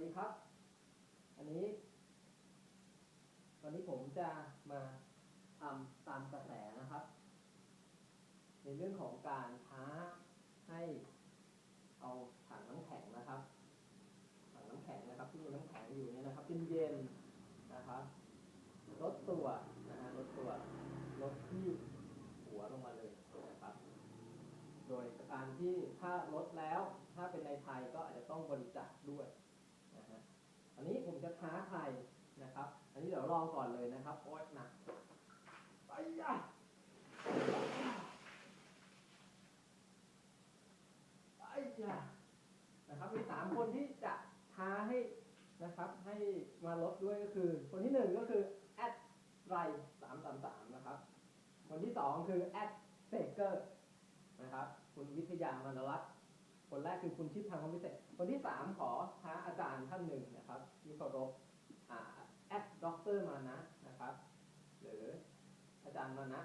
ดีครับ อันนี้ วันนี้ผมจะมาทำตามกระแสนะครับ ในเรื่องของการท้าให้เอาถังน้ำแข็งนะครับถังน้ำแข็งนะครับ ที่มีน้ำแข็งอยู่เนี่ยนะครับเย็นๆนะครับลดตัวนะฮะลดตัวลดที่หัวลงมาเลยนะครับ โดยการที่ถ้าลดแล้วถ้าเป็นในไทยก็อาจจะต้องบริจาคด้วยนะฮะอันนี้ผมจะ ท้าใครนะครับ อันนี้เดี๋ยวลองก่อนเลยนะครับ โอ๊ยหนักไปยะไปยะนะครับ มีสามคนที่จะท้าให้นะครับ ให้มาลดด้วยก็คือ คนที่หนึ่งก็คือแอดไรสามสามสามนะครับ คนที่สองคือแอดเซเกอร์นะครับ คุณวิทยามานรัตน์ คนแรกคือคุณชิดทางคอมพิเศษคนที่สามขอท้าอาจารย์ท่านหนึ่งนะครับที่เคารพแอดด็อกเตอร์มานะนะครับ หรืออาจารย์มานะ